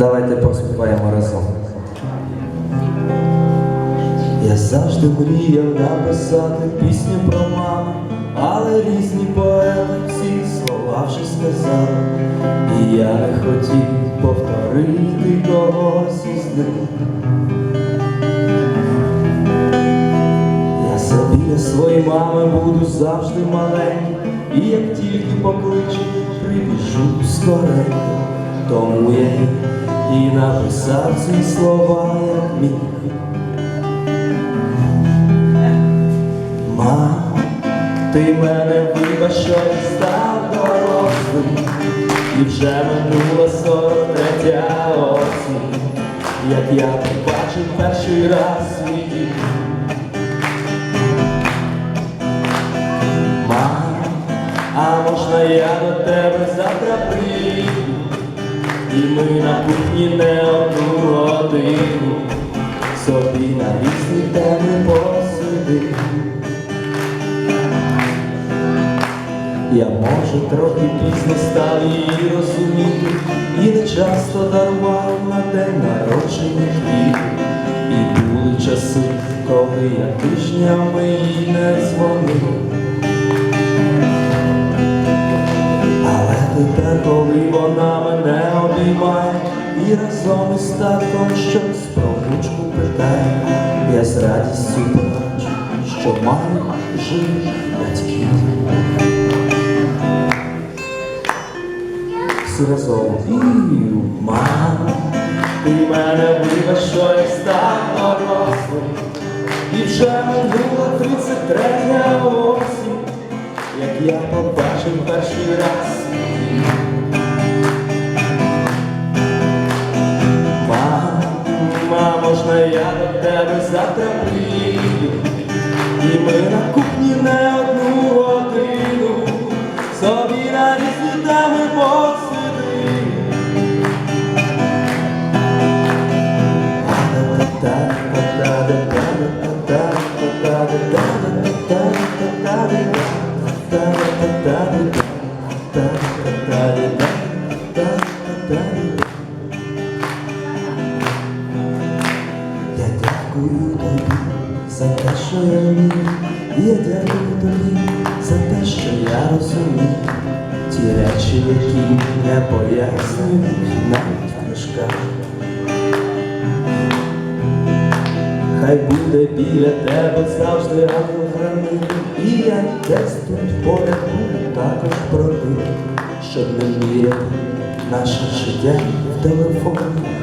Давайте поспіваємо разом. Я завжди мріяв написати пісню про маму, але різні поети всі слова вже сказали, і я не хотів повторити когось із них. Я за біля своєї мами буду завжди маленький, і як тільки покличу, прибіжу скоренько, тому я і написав ці слова, як міг. Мам, ти мене вибач, що я став дорослим, і вже минула сорок третя осінь, як я побачив перший раз свій. Мам, а можна я до тебе завтра прийду, і ми кухні не одну годину, собі на різні теми посидимо. Я може трохи пізно став її розуміти, і не часто дарував на день народження квіти. І були часи, коли я тижнями їй не дзвонив. І разом із татком щось про внучку питає, я з радістю бачу, що маю живих батьків. Всі разом. І мама, ти мене вибач, що я став дорослим, і вже минула 33 осінь, як я побачив перший раз. Я до тебе завтра приїду, і ми на кухні не одну годину, собі на різні теми посидимо. За те, що я вмію, я дякую тобі за те, що я розумію. Ті речі, які не пояснюють навіть в. Хай буде біля тебе завжди ангел і я десь тут поряд буду також пробив, щоб не міряти наше життя в телефонних